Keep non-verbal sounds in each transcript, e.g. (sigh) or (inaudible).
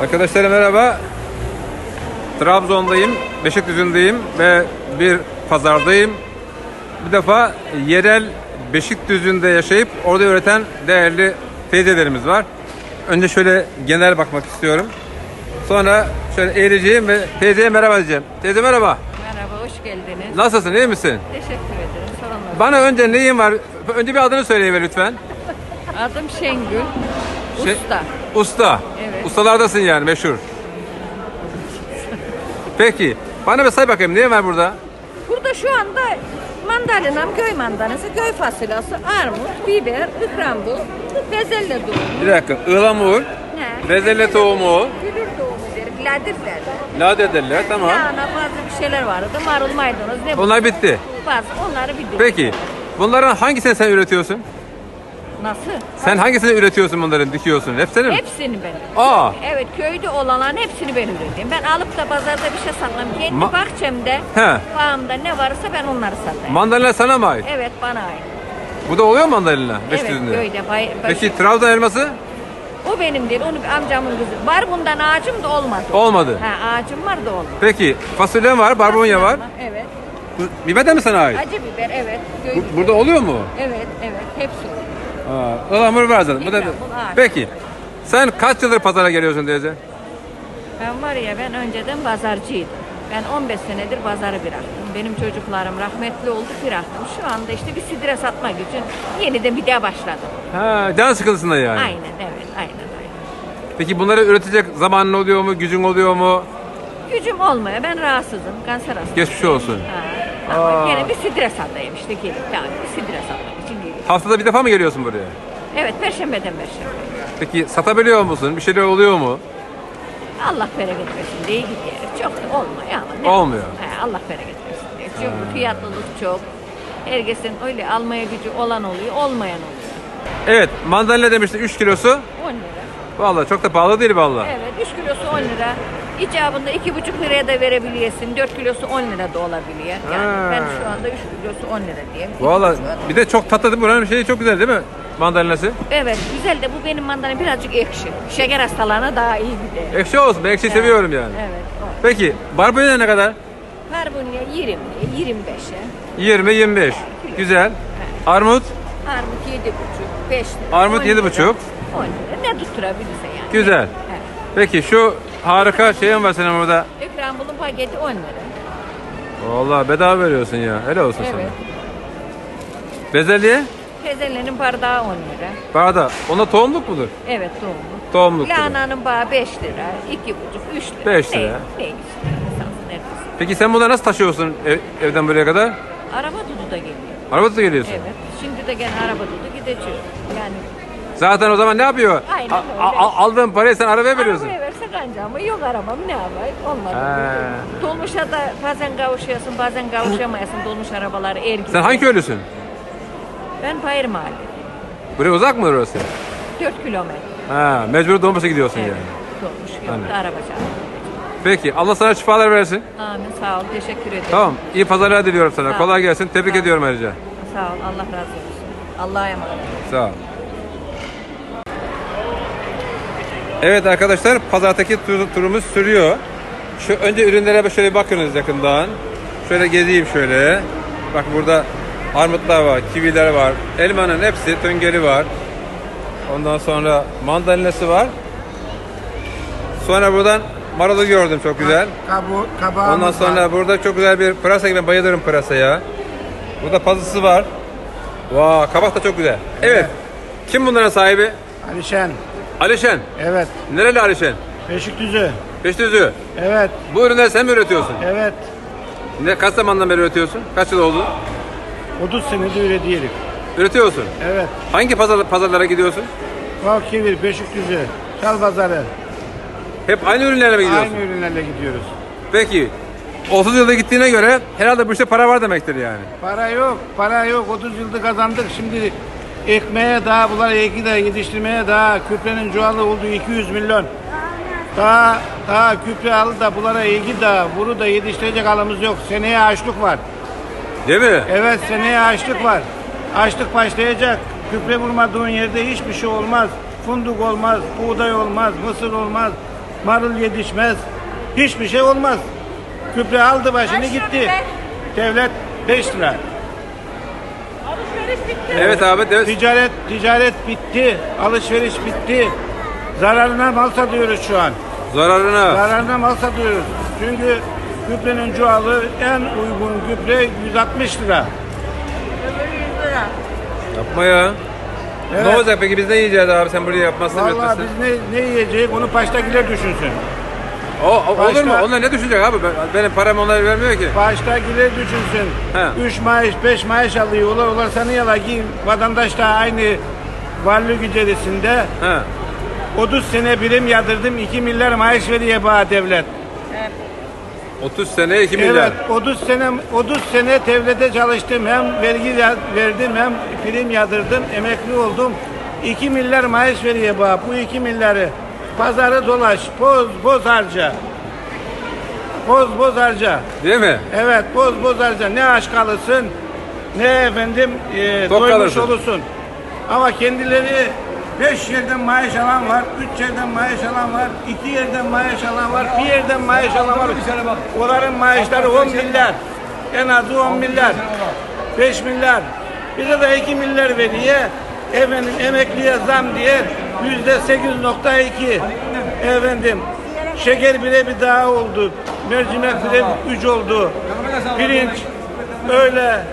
Arkadaşlar merhaba. Trabzon'dayım, Beşikdüzü'ndeyim ve bir pazardayım. Bir defa yerel Beşikdüzü'nde yaşayıp orada üreten değerli teyzelerimiz var. Önce şöyle genel bakmak istiyorum. Sonra şöyle eğileceğim ve teyzeye merhaba diyeceğim. Teyze merhaba. Merhaba, hoş geldiniz. Nasılsın, iyi misin? Teşekkür ederim. Sorunlar. Bana önce neyin var? Önce bir adını söyleyiver lütfen. Adım Şengül. Şey- Usta. Usta. Evet. Ustalardasın yani meşhur. Peki. Bana bir say bakayım neyin var burada? Burada şu anda mandalinam, göy mandalinası, göy fasulyesi, armut, biber, ıhrambu, bezelye doğumu. Bir dakika. Ihlamur, He. bezelye tohumu, Gülür doğumu dedik, ladirler. lade derler tamam. Lahana bazı bir şeyler vardı. Marul, maydanoz, ne bu? Onlar bitti. Bazı onları bildik. Peki. Bunların hangisini sen üretiyorsun? Nasıl? Sen hangisini üretiyorsun bunların, dikiyorsun? Hepsini mi? Hepsini ben. Aa. Evet köyde olanların hepsini ben üretiyorum. Ben alıp da pazarda bir şey satmam. Kendi Ma- bahçemde, He. bağımda ne varsa ben onları satayım. Mandalina sana mı ait? evet bana ait. Bu da oluyor mu mandalina? Evet köyde. Bay, Peki Trabzon elması? O benim değil, onu amcamın kızı. Var bundan ağacım da olmadı. Olmadı. Ha, ağacım var da olmadı. Peki fasulye var, barbunya var. Evet. Bu- Biber de mi sana ait? Acı biber, evet. Bu- burada oluyor mu? Evet, evet. Hepsi. Aa, ıhlamur var zaten. Bu da... İhlamur, ağaç. Peki. Sen kaç yıldır pazara geliyorsun teyze? Ben var ya, ben önceden pazarcıydım. Ben 15 senedir pazarı bıraktım. Benim çocuklarım rahmetli oldu, bıraktım. Şu anda işte bir sidre satmak için yeniden bir daha başladım. Ha, can sıkıntısında yani. Aynen, evet, aynen, aynen. Peki bunları üretecek zamanın oluyor mu, gücün oluyor mu? Gücüm olmaya, ben rahatsızım, kanser hastası. Geçmiş olsun. Ha, ama gene bir sidre satayım işte gelip tamam bir sidre geliyorum. Haftada bir defa mı geliyorsun buraya? Evet, perşembeden perşembe. Peki satabiliyor musun? Bir şeyler oluyor mu? Allah bereket versin diye gidiyor. Çok da olmuyor ama ne? Olmuyor. He, Allah bereket versin diye. Çünkü fiyatlılık çok. Herkesin öyle almaya gücü olan oluyor, olmayan oluyor. Evet, mandalina demişti 3 kilosu. 10 lira. Vallahi çok da pahalı değil vallahi. Evet, 3 kilosu 10 lira. İcabında 2,5 liraya da verebiliyorsun. 4 kilosu 10 lira da olabiliyor. Yani Ha. ben şu anda 3 kilosu 10 lira diyeyim. İki buçuk. bir de çok tatlı değil mi? Buranın şeyi çok güzel değil mi? Mandalinası. Evet, güzel de bu benim mandalina birazcık ekşi. Şeker hastalarına daha iyi gider. Ekşi olsun. Ben ekşi seviyorum yani. Evet, o. Peki, barbunya ne kadar? Var bunun 20, 25'e. 20 25. Güzel. Armut Armut 7,5, 5 lira. Armut 10 yedi lira, buçuk. 10 lira. Ne tutturabilirse yani. Güzel. Evet. Peki şu harika şeyin var senin burada. İkrambulun paketi 10 lira. Vallahi bedava veriyorsun ya. Helal olsun Evet. sana. Bezelye? Tezelerin bardağı 10 lira. Barda. Ona tohumluk mudur? Evet tohumu. Tohumluk. Lahananın bağı 5 lira, 2,5, 3 lira. Beş lira. Ne, ne hepsi. Peki sen bunları nasıl taşıyorsun ev- evden buraya kadar? Araba dudu da geliyor. Arabada da geliyorsun. Evet. Şimdi de gene araba dudu gideceğiz. Yani Zaten o zaman ne yapıyor? Aynen A- öyle. a- aldığın parayı sen arabaya veriyorsun. arabaya ama yok arabam ne yapayım? Olmadı. He. Dolmuşa da bazen kavuşuyorsun bazen kavuşamayasın dolmuş arabaları er gibi. Sen hangi köylüsün? Ben Payır Mahalle. Buraya uzak mı orası? 4 kilometre. Ha, mecbur dolmuşa gidiyorsun Evet. yani. Dolmuş yok Aynen. araba çarptı. Peki Allah sana şifalar versin. Amin sağ ol teşekkür ederim. Tamam. iyi pazarlar diliyorum sana. Kolay gelsin. Tebrik ediyorum ayrıca. Sağ ol Allah razı olsun. Allah'a emanet. Sağ ol. Evet arkadaşlar pazardaki tur- turumuz sürüyor. Şu önce ürünlere bir şöyle bakınız yakından. Şöyle gezeyim şöyle. Bak burada armutlar var, kiviler var. Elmanın hepsi, töngeli var. Ondan sonra mandalinası var. Sonra buradan marulu gördüm çok güzel. Kabu, kabağımız Ondan sonra var. burada çok güzel bir pırasa gibi bayılırım pırasaya. Burada pazısı var. Vaa kabak da çok güzel. Evet. Kim bunların sahibi? Alişen. Alişen. Evet. Nereli Alişen? Beşikdüzü. Beşdüzü. Evet. Bu ürünleri sen mi üretiyorsun? Evet. Ne, kaç zamandan beri üretiyorsun? Kaç yıl oldu? 30 senedir diyelim. Üretiyorsun. Evet. Hangi pazar, pazarlara gidiyorsun? Valkivir, Beşikdüzü, Çalpazarı. Hep aynı ürünlerle mi gidiyorsun? Aynı ürünlerle gidiyoruz. Peki. 30 yılda gittiğine göre herhalde bu işte para var demektir yani. Para yok, para yok. 30 yılda kazandık. Şimdi ekmeğe daha, bunlar eki de yetiştirmeye daha, küprenin çuvalı oldu 200 milyon. Daha, daha küpre alı da, bunlara ilgi da, bunu da yetiştirecek halimiz yok. Seneye açlık var. Değil mi? Evet seneye açlık var. Açlık başlayacak. Küple vurmadığın yerde hiçbir şey olmaz. Funduk olmaz, buğday olmaz, mısır olmaz. marul yetişmez. Hiçbir şey olmaz. Küple aldı başını gitti. Devlet 5 lira. Alışveriş bitti. Evet abi. Evet. Ticaret ticaret bitti. Alışveriş bitti. Zararına mal satıyoruz şu an. Zararına. Zararına mal satıyoruz. Çünkü gübrenin çuvalı en uygun gübre 160 lira. Öbürü 100 lira. Yapma ya. Evet. Ne olacak peki biz ne yiyeceğiz abi sen buraya yapmazsan Vallahi biz ne, ne yiyeceğiz onu paştakiler düşünsün. O, o- olur Başka- mu? Onlar ne düşünecek abi? Ben- Benim param onlar vermiyor ki. Baştakiler düşünsün. He. 3 maaş 5 maaş alıyor. Olar olar sanıyorlar ki vatandaş da aynı varlık içerisinde Ha. 30 sene birim yatırdım 2 milyar maaş veriyor bana devlet. 30 sene 2 milyar. Evet 30 sene 30 sene devlete çalıştım. Hem vergi verdim hem prim yatırdım. Emekli oldum. 2 milyar maaş veriyor bana. Bu 2 milyarı pazarı dolaş, boz boz harca. Boz boz harca. Değil mi? Evet boz boz harca. Ne aç kalırsın ne efendim e, Tok doymuş kalırsın. olursun. Ama kendileri 5 yerden maaş alan var, 3 yerden maaş alan var, 2 yerden maaş alan var, bir yerden maaş alan var. Onların maaşları 10 milyar. En azı 10 milyar. 5 milyar. Bize de 2 milyar veriyor. Efendim emekliye zam diye yüzde 8.2. Efendim şeker bile bir daha oldu. Mercimek bile 3 oldu. Pirinç öyle.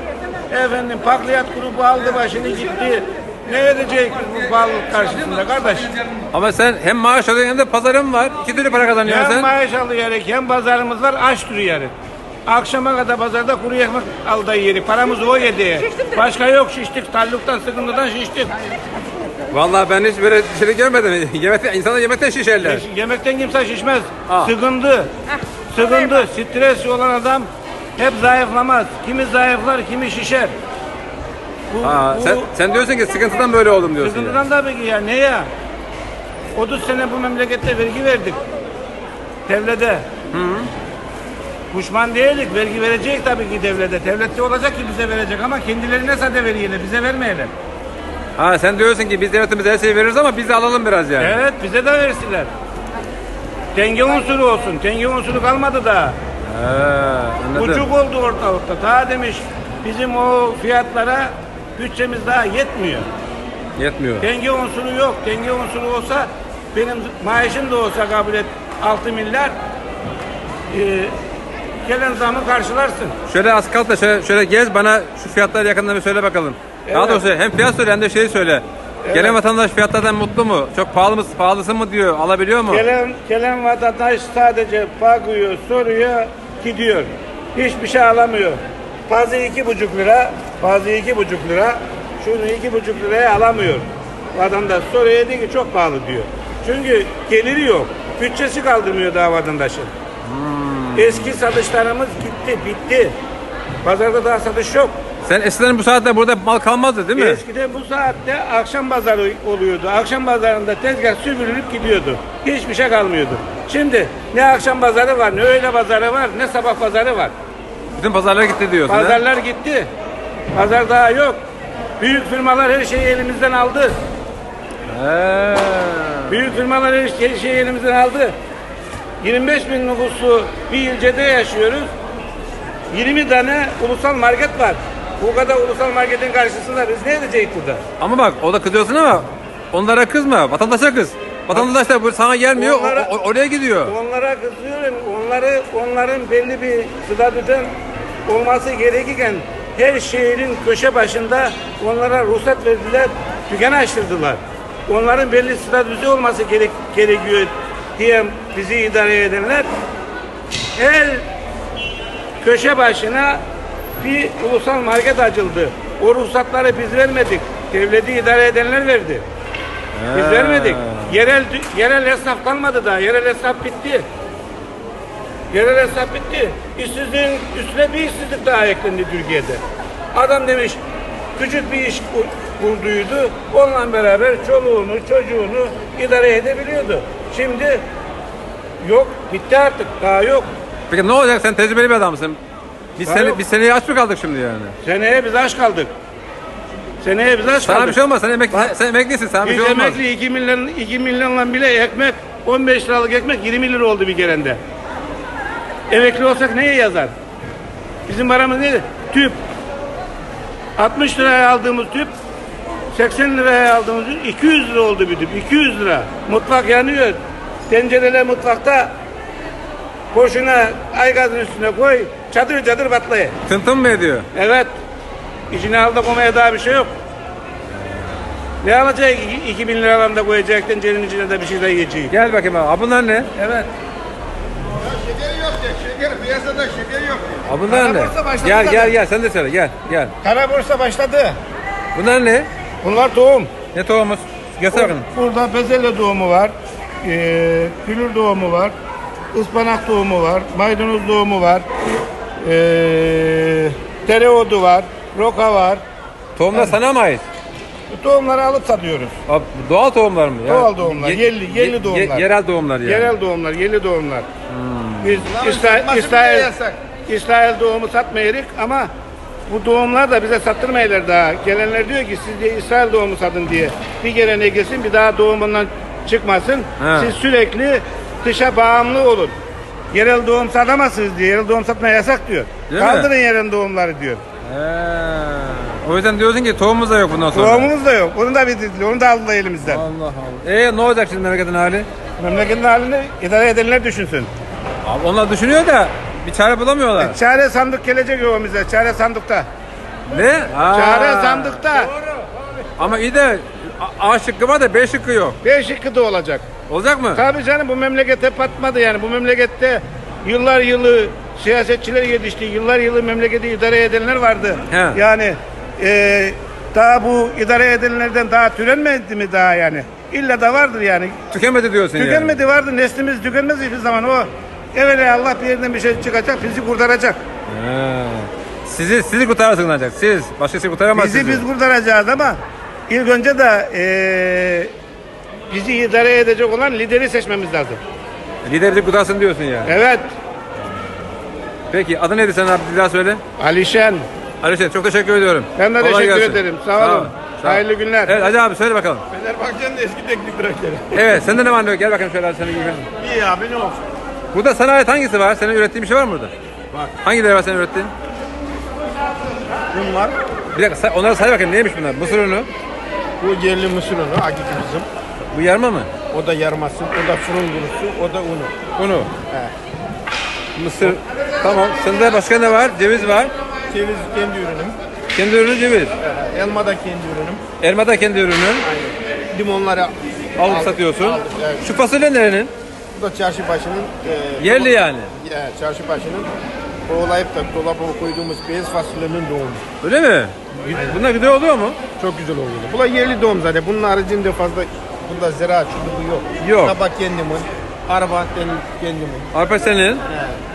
Efendim bakliyat grubu aldı başını gitti. Ne edecek bu pahalılık karşısında kardeş? Ama sen hem maaş alıyorsun hem de pazarın var. İki türlü para kazanıyorsun Hem sen. maaş alıyoruz hem pazarımız var aç duruyoruz. Akşama kadar pazarda kuru ekmek aldı yeri. Paramız o yedi. Başka yok şiştik. Talluktan sıkıntıdan şiştik. Vallahi ben hiç böyle şey görmedim. (laughs) Yemekten, insanlar yemekten şişerler. Yemekten kimse şişmez. Ha. Sıkıntı. Sıkıntı. Stres olan adam hep zayıflamaz. Kimi zayıflar, kimi şişer. Bu, Ha, bu sen, sen diyorsun ki sıkıntıdan böyle oldum diyorsun. ya. sıkıntıdan tabii ki ya. Ne ya? 30 sene bu memlekette vergi verdik. Devlete. Kuşman değildik. Vergi verecek tabii ki devlete. Devlette olacak ki bize verecek ama kendilerine sade veriyorlar. Bize vermeyelim. Ha sen diyorsun ki biz devletimize her şeyi veririz ama biz de alalım biraz yani. Evet bize de versinler. Denge unsuru olsun. Denge unsuru kalmadı daha. He, anladım. Ucuk oldu ortalıkta. Daha demiş bizim o fiyatlara bütçemiz daha yetmiyor. Yetmiyor. Denge unsuru yok. Denge unsuru olsa benim maaşım da olsa kabul et 6 milyar e, gelen zamı karşılarsın. Şöyle az kalk da şöyle, şöyle gez bana şu fiyatları yakından bir söyle bakalım. Daha Evet. doğrusu hem fiyat söyle hem de şeyi söyle. Gelen vatandaş fiyatlardan mutlu mu? Çok pahalı mı, pahalısı mı diyor, alabiliyor mu? Gelen, gelen vatandaş sadece bakıyor, soruyor, gidiyor. Hiçbir şey alamıyor. Fazla iki buçuk lira, fazla iki buçuk lira, şunu iki buçuk liraya alamıyor. Vatandaş soruyor diyor ki çok pahalı diyor. Çünkü geliri yok. Bütçesi kaldırmıyor daha vatandaşın. Eski satışlarımız gitti, bitti. Pazarda daha satış yok. Sen eskiden bu saatte burada mal kalmazdı değil mi? Eskiden bu saatte akşam pazarı oluyordu. Akşam pazarında tezgah süpürülüp gidiyordu. Hiçbir şey kalmıyordu. Şimdi ne akşam pazarı var, ne öğle pazarı var, ne sabah pazarı var. Bütün pazarlar gitti diyorsun. Pazarlar gitti. Pazar daha yok. Büyük firmalar her şeyi elimizden aldı. He. Büyük firmalar her şey- şeyi elimizden aldı. 25 bin nüfuslu bir ilçede yaşıyoruz. 20 tane ulusal market var. Bu kadar ulusal marketin karşısında biz ne edeceğiz burada? Ama bak o da kızıyorsun ama onlara kızma. Vatandaşa kız. Vatandaş da bu sana gelmiyor, o- Onlara- o- oraya gidiyor. Onlara kızıyorum. Onları onların belli bir statüden olması gerekirken her şehrin köşe başında onlara ruhsat verdiler, dükkan açtırdılar. Onların belli statüsü olması gerek, gerekiyor diye bizi idare edenler her köşe başına bir ulusal market açıldı. O ruhsatları biz vermedik. Devleti idare edenler verdi. Biz He. vermedik. Yerel yerel esnaf kalmadı daha. Yerel esnaf bitti. Yerel esnaf bitti. İşsizliğin üstüne bir işsizlik daha eklendi Türkiye'de. Adam demiş küçük bir iş kur- kurduydu. Onunla beraber çoluğunu, çocuğunu idare edebiliyordu. Şimdi yok, bitti artık. Daha yok. Peki ne olacak? Sen tecrübeli bir adamsın. Biz, seni, yok. biz seneye aç mı kaldık şimdi yani? Seneye biz aç kaldık. Seneye biz aç Sana kaldık. bir şey olmaz. Sen, emekli, sen emeklisin. Sana bir Biz şey olmaz. emekli 2 milyon 2 milyonla bile ekmek 15 liralık ekmek 20 lira oldu bir kerende. Emekli olsak neye yazar? Bizim paramız neydi? Tüp. 60 liraya aldığımız tüp 80 liraya aldığımız tüp 200 lira oldu bir tüp. 200 lira. Mutfak yanıyor. Tencereler mutfakta boşuna aygazın üstüne koy. Çadır çadır patlayı. Tıntın mı ediyor? Evet. İçine al da koymaya daha bir şey yok. Ne alacak? 2000 liradan da koyacak tencerenin içine de bir şey de yiyecek. Gel bakayım abi. Bunlar ne? Evet. Şeker yok ya. Şeker piyasada şeker yok. Abi bunlar ne? Kara borsa başladı Gel zaten. gel gel sen de söyle gel gel. Kara borsa başladı. Bunlar ne? Bunlar tohum. Ne tohumu? Göster bakalım. Burada bezelye tohumu var. Ee, külür tohumu var. ıspanak tohumu var. Maydanoz tohumu var. Ee, dereotu var. Roka var. Tohumlar sana mı ait? Bu tohumları alıp satıyoruz. Abi, doğal tohumlar mı? Doğal tohumlar, yerli- yerli tohumlar. yerel tohumlar yani. Yerel doğumlar, yerli doğumlar. Biz Bunların İsrail, İsrail, doğumu satmayırız ama bu doğumlar da bize sattırmayırlar daha. Gelenler diyor ki siz de İsrail doğumu satın diye. Bir gelene gelsin bir daha doğumundan çıkmasın. Ha. Siz sürekli dışa bağımlı olun. Yerel doğum satamazsınız diyor. Yerel doğum satmaya yasak diyor. Değil mi? Kaldırın yerel doğumları diyor. He. O yüzden diyorsun ki tohumumuz da yok bundan sonra. Doğumumuz da yok. Onu da bitirdiler. Onu da aldılar elimizden. Allah Allah. E ne olacak şimdi memleketin hali? Memleketin halini idare edenler düşünsün. Abi onlar düşünüyor da bir çare bulamıyorlar. Çare sandık gelecek yolumuza. Çare sandıkta. Ne? Aa. Çare sandıkta. Ama iyi de A şıkkı var da B şıkkı yok. B şıkkı da olacak. Olacak mı? Tabii canım bu memlekete patmadı yani. Bu memlekette yıllar yılı siyasetçiler yetişti. Yıllar yılı memleketi idare edenler vardı. He. Yani e, daha bu idare edenlerden daha türenmedi mi daha yani? İlla da vardır yani. Tükenmedi diyorsun yani. Tükenmedi vardı. Neslimiz tükenmez hiçbir zaman. O evvela Allah bir yerden bir şey çıkacak. Bizi kurtaracak. He. Sizi sizi kurtarırsın ancak. Siz başkası kurtaramaz Bizi sizi. biz kurtaracağız ama ilk önce de e, bizi idare edecek olan lideri seçmemiz lazım. Lider bizi kurtarsın diyorsun yani. Evet. Peki adı neydi sen abi bir daha söyle. Alişen. Alişan çok teşekkür ediyorum. Ben de Kolay teşekkür gelsin. ederim. Sağ olun. ol, sağ ol. Hayırlı günler. Evet Hacı abi söyle bakalım. Fenerbahçe'nin eski teknik direktörü. Evet sende ne var ne yok? Gel bakalım şöyle hadi seni giyelim. İyi abi ne olsun. Burada sana ait hangisi var? Senin ürettiğin bir şey var mı burada? Var. Hangileri var senin ürettiğin? Bunlar Bir dakika say- onları say bakayım neymiş bunlar? Mısır unu. bu yerli mısır unu hakiki bizim. Bu yarma mı? O da yarması, o da fırın kurusu, o da unu. Unu. Mısır. Tamam. Sende başka ne var? Ceviz var. Ceviz kendi ürünüm. Kendi ürünü ceviz. Ee, Elma da kendi ürünüm. Elma da kendi ürünün. Limonları Alıp satıyorsun. aldık, evet. Şu fasulye nerenin? Bu da çarşı başının e, Yerli yani. Ya, çarşı başının oğlayıp da dolaba koyduğumuz beyaz fasulyenin doğumu. Öyle mi? Bunlar güzel oluyor mu? Çok güzel oluyor. Bu da yerli doğum zaten. Bunun haricinde fazla bunda ziraat şudu bu yok. Yok. Tabak kendimin, araba benim kendimin. Arpa senin.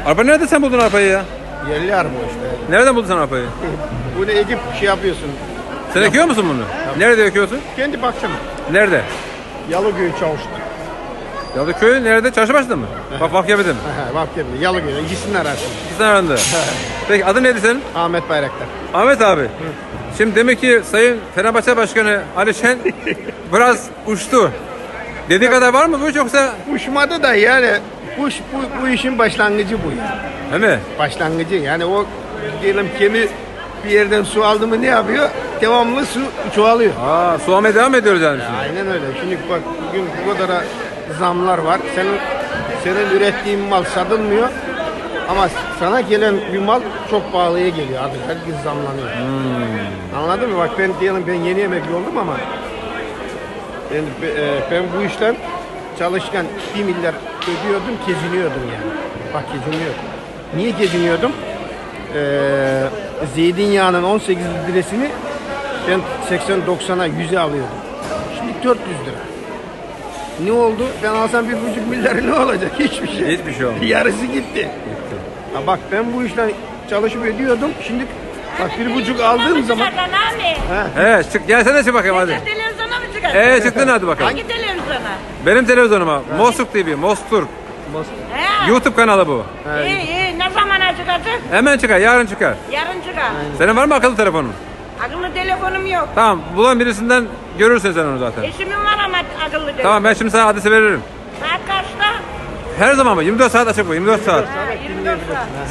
Arpa nerede sen buldun arpayı ya? Yerli araba işte. Nereden buldun sen arpayı? (laughs) Bunu ekip şey yapıyorsun. Sen ekiyor musun bunu? Nerede ekiyorsun? Kendi bahçem. Nerede? Yalıköy Çavuş'ta. Yalıköy nerede? Çarşıbaşı'da mı? Bak bak yapıdım. Bak kendine Yalıköy. İkisinin arası. İkisinin arasında. Peki adı neydi senin? Ahmet Bayraktar. Ahmet abi. Şimdi demek ki Sayın Fenerbahçe Başkanı Ali Şen (laughs) biraz uçtu. Dediği kadar var mı bu yoksa? Uçmadı da yani bu, bu, bu işin başlangıcı bu yani. Değil mi? Başlangıcı yani o diyelim kemi bir yerden su aldı mı ne yapıyor? Devamlı su çoğalıyor. Aa, su almaya devam ediyoruz yani şimdi. Aynen öyle. Şimdi bak bugün bu kadar zamlar var. Senin senin ürettiğin mal satılmıyor. Ama sana gelen bir mal çok pahalıya geliyor abi. Herkes zamlanıyor. Anladın mı? Bak ben diyelim ben yeni emekli oldum ama ben, e, ben bu işten çalışırken bir milyar ödüyordum, keziniyordum yani. Bak keziniyordum. Niye keziniyordum? Ee, zeytinyağının 18 lirasını ben 80-90'a 100'e alıyordum. Şimdi 400 lira. Ne oldu? Ben alsam bir buçuk milyar ne olacak? Hiçbir şey. Hiçbir şey olmadı. Yarısı gitti. Ha bak ben bu işten çalışıp ödüyordum. Şimdi bak bir buçuk aldığım zaman abi. Evet çık gel sen de çık bakayım hadi. Televizyona mı çıkardın? Evet çıktın hadi bakalım. Hangi televizyona? Benim televizyonuma Mostuk TV, Mostur. He. YouTube kanalı bu. İyi iyi. Ne zamana çıkacak? Hemen çıkar, yarın çıkar. Yarın çıkar. Senin var mı akıllı telefonun? Akıllı telefonum yok. Tamam, bulan birisinden görürsün sen onu zaten. Eşimin var ama akıllı telefon. Tamam ben şimdi sana adresi veririm. Saat kaç Her zaman mı? 24 saat açık bu. 24 saat.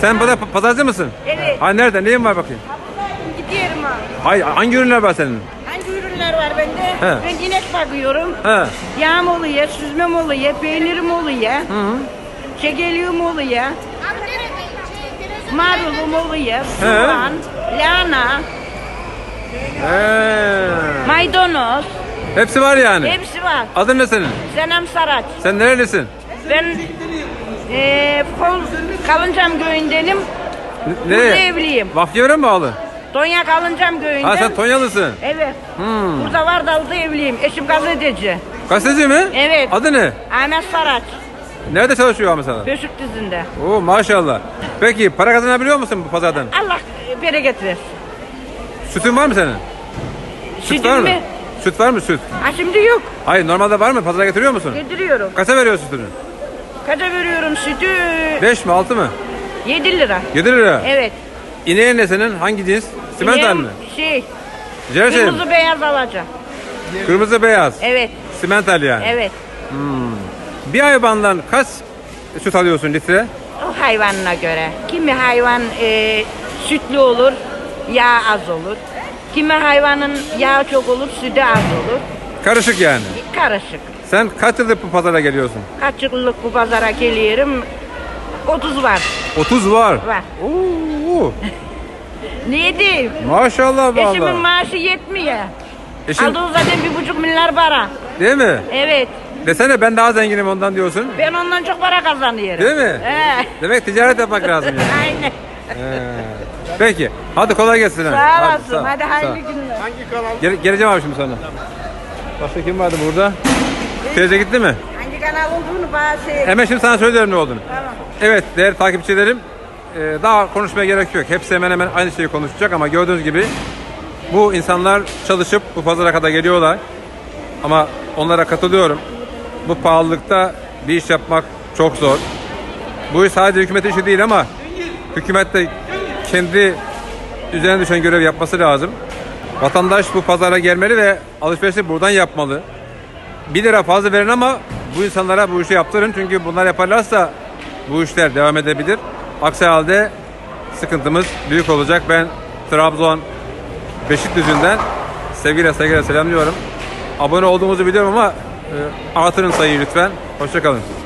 Sen burada pa- pazarcı mısın? Evet. Ha nerede? Neyin var bakayım? Gidiyorum abi. Hay hangi ürünler var senin? Hangi ürünler var bende? He. Ben inek bakıyorum. He. Yağım oluyor, süzmem oluyor, peynirim oluyor. Şekerliğim oluyor. Marulum oluyor, soğan, lahana, Maydanoz. hepsi var yani. Hepsi var. Adın ne senin? Senem Saraç. Sen nerelisin? Ben eee Kol Kalıncam köyündenim. N- Burada evliyim. Vafyevre mi bağlı? Tonya Kalıncam köyünden. Ha sen Tonyalısın. Evet. Hmm. Burada Vardal'da evliyim. Eşim gazeteci. Gazeteci mi? Evet. Adı ne? Ahmet Saraç. Nerede çalışıyor Ahmet sana? Dizinde. Oo maşallah. Peki para kazanabiliyor musun bu pazardan? Allah bereket versin. Sütün var mı senin? Süt var mı? mi? Süt var mı süt? Ha şimdi yok. Hayır normalde var mı? Pazara getiriyor musun? Getiriyorum. Kaça veriyor sütünü? Kaça veriyorum sütü? 5 mi 6 mı? 7 lira. 7 lira. Evet. İneğin ne senin? Hangi cins? Simental mi? Şey, Jersey mi? kırmızı beyaz alacak. Kırmızı beyaz. Evet, Simental yani. evet. Bir hayvandan kaç süt alıyorsun litre? O hayvanına göre. Kimi hayvan e, sütlü olur, yağ az olur. Kimi hayvanın yağı çok olur, sütü az olur. Karışık yani. Karışık. Sen kaç yıldır bu pazara geliyorsun? Kaç yıllık bu pazara geliyorum? 30 var. 30 var. Var. Oo, (laughs) Niye değil? maşallah Eşimin vallahi. maaşı yetmiyor. Eşin Aldığı zaten bir buçuk milyar para. değil mi? Evet. Desene ben daha zenginim ondan diyorsun. Ben ondan çok para kazanıyorum. Değil mi? He. Demek ticaret yapmak lazım yani. (laughs) Aynen. He. Peki. Hadi kolay gelsin. Sağ Hadi, olasın. sağ- Hadi sağ. hayırlı günler. Hangi kanal? Gel- geleceğim abi şimdi sana. Başka kim vardı burada? Teyze gitti mi? Hangi kanal olduğunu bana şey... Hemen şimdi sana söylüyorum ne olduğunu. Tamam. Evet değerli takipçilerim e, daha konuşmaya gerek yok. Hepsi hemen hemen aynı şeyi konuşacak ama gördüğünüz gibi bu insanlar çalışıp bu pazara kadar geliyorlar. Ama onlara katılıyorum. Bu pahalılıkta bir iş yapmak çok zor. Bu iş sadece hükümetin işi değil ama hükümet de kendi üzerine düşen görev yapması lazım. Vatandaş bu pazara gelmeli ve alışverişi buradan yapmalı. 1 lira fazla verin ama bu insanlara bu işi yaptırın. Çünkü bunlar yaparlarsa bu işler devam edebilir. Aksi halde sıkıntımız büyük olacak. Ben Trabzon Beşikdüzü'nden sevgiyle saygıyla selamlıyorum. Abone olduğumuzu biliyorum ama e, artırın sayıyı lütfen. Hoşçakalın.